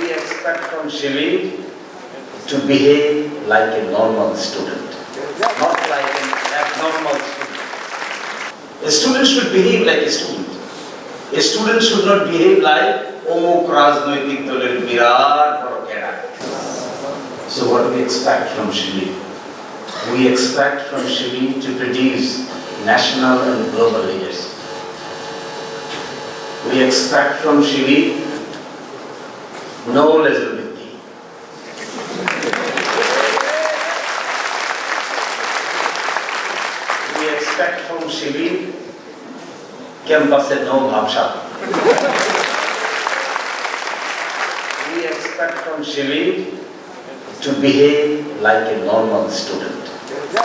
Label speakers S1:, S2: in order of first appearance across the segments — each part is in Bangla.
S1: we expect from Shivir to behave like a normal student, not like an abnormal student. A student should behave like a student. A student should not behave like অমুক রাজনৈতিক দলের বিরাট বড় cadre So what do we expect from Shivir? We expect from Shivir to produce national and global leaders. We expect from Shivir no legibility. We expect from Shivir campus no bhavsha. We expect from Shivir to behave like a normal student,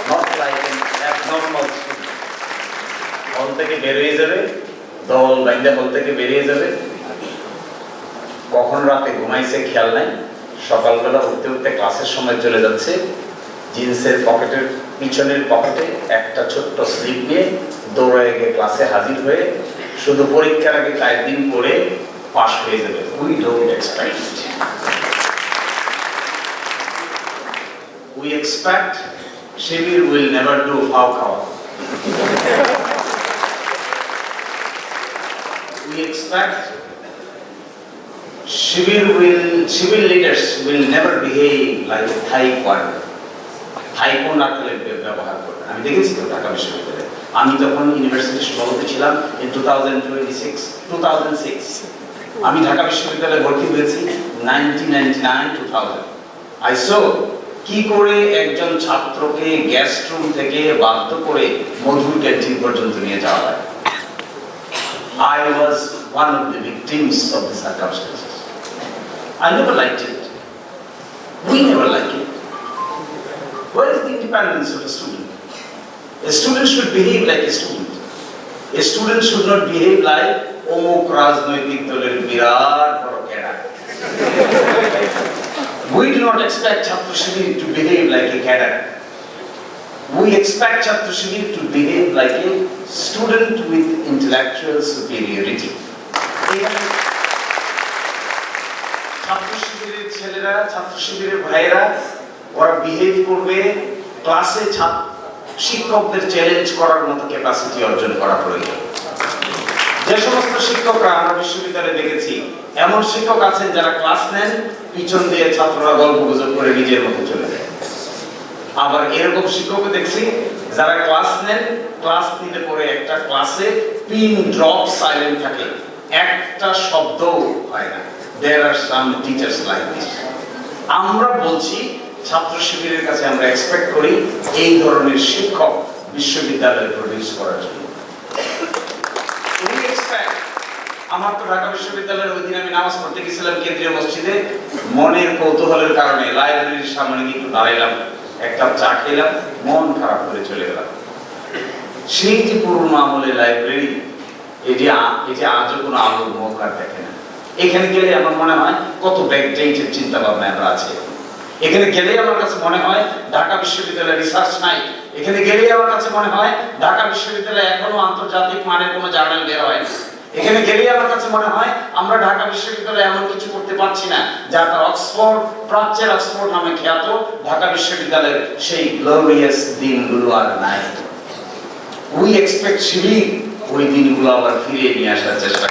S1: not like an abnormal student. থেকে বেরিয়ে যাবে দল বাইন্দা হল থেকে বেরিয়ে যাবে কখন রাতে ঘুমাইছে খেয়াল নাই। সকালবেলা উঠতে উঠতে ক্লাসের সময় চলে যাচ্ছে। জিন্সের পকেটের, পিছনের পকেটে একটা ছোট্ট স্লিপ নিয়ে দৌড়ে গিয়ে ক্লাসে হাজির হয়ে শুধু পরীক্ষার আগে কয়েকদিন পরে পাশ হয়ে যাবে। We don't expect we expect Shivir will never do how cow. We expect Shivir will, Shivir leaders will never behave like Thai one. Thai ব্য- ব্যবহার করবে আমি দেখেছি তো ঢাকা বিশ্ববিদ্যালয়ে আমি যখন ইউনিভার্সিটির সভাপতি ছিলাম in two thousand twenty six two thousand six আমি ঢাকা বিশ্ববিদ্যালয়ে ভর্তি হয়েছি nineteen ninety nine two thousand I so কি করে একজন ছাত্রকে গেস্ট রুম থেকে বাধ্য করে মধুর ক্যান্টিন পর্যন্ত নিয়ে যাওয়া হয় I was one of the victims of the circumstances. I never liked it. We never like it. Where is the independence of a student? A student should behave like a student. A student should not behave like অমুক রাজনৈতিক দলের বিরাট বড় cadre We do not expect Chhatru Shivir to behave like a cadre. We expect Chhatru Shivir to behave like a student with intellectual superiority. ছাত্র শিবিরের ছেলেরা ছাত্র শিবিরের ভাইয়েরা, ওরা বিহেভ করবে ক্লাসে শিক্ষকদের চ্যালেঞ্জ করার মতো ক্যাপাসিটি অর্জন করা প্রয়োজন। যে সমস্ত শিক্ষকরা আমরা বিশ্ববিদ্যালয়ে দেখেছি, এমন শিক্ষক আছেন যারা ক্লাস নেন, পিছন দিয়ে ছাত্ররা গল্প গুজব করে নিজের মতো চলে যায়। আবার এরকম শিক্ষকও দেখছি, যারা ক্লাস নেন ক্লাস নিতে পরে একটা ক্লাসে পিন ড্রপ সাইলেন্ট থাকে। একটা শব্দও হয় না। There are some teachers like this আমরা বলছি, ছাত্র শিবিরের কাছে আমরা এক্সপেক্ট করি এই ধরনের শিক্ষক বিশ্ববিদ্যালয়ে প্রডিউস করার জন্য। আমার তো ঢাকা বিশ্ববিদ্যালয়ের ওই দিন আমি নামাজ পড়তে গেছিলাম কেন্দ্রীয় মসজিদে। মনের কৌতূহলের কারণে লাইব্রেরির সামনে গিয়ে দাঁড়াইলাম একটা চা খেলাম, মন খারাপ করে চলে গেলাম। সেই যে পুরনো আমলের লাইব্রেরি এটি এটি আজও কোনো আলোর মুখ না। এখানে গেলে আমার মনে হয় কত ব্যাকডেটের চিন্তা ভাবনা আমরা আছে। এখানে গেলেই আমার কাছে মনে হয় ঢাকা বিশ্ববিদ্যালয়ে রিসার্চ নাই। এখানে গেলেই আমার কাছে মনে হয় ঢাকা বিশ্ববিদ্যালয়ে এখনও আন্তর্জাতিক মানের কোনো জার্নাল বের হয় এখানে গেলেই আমার কাছে মনে হয় আমরা ঢাকা বিশ্ববিদ্যালয়ে এমন কিছু করতে পারছি না, যা তার অক্সফোর্ড, প্রাচ্যের অক্সফোর্ড নামে খ্যাত ঢাকা বিশ্ববিদ্যালয়ের সেই গ্লোরিয়াস দিনগুলো আর নাই। উই এক্সপেক্ট শিবির ওই দিনগুলো আবার ফিরিয়ে নিয়ে আসার চেষ্টা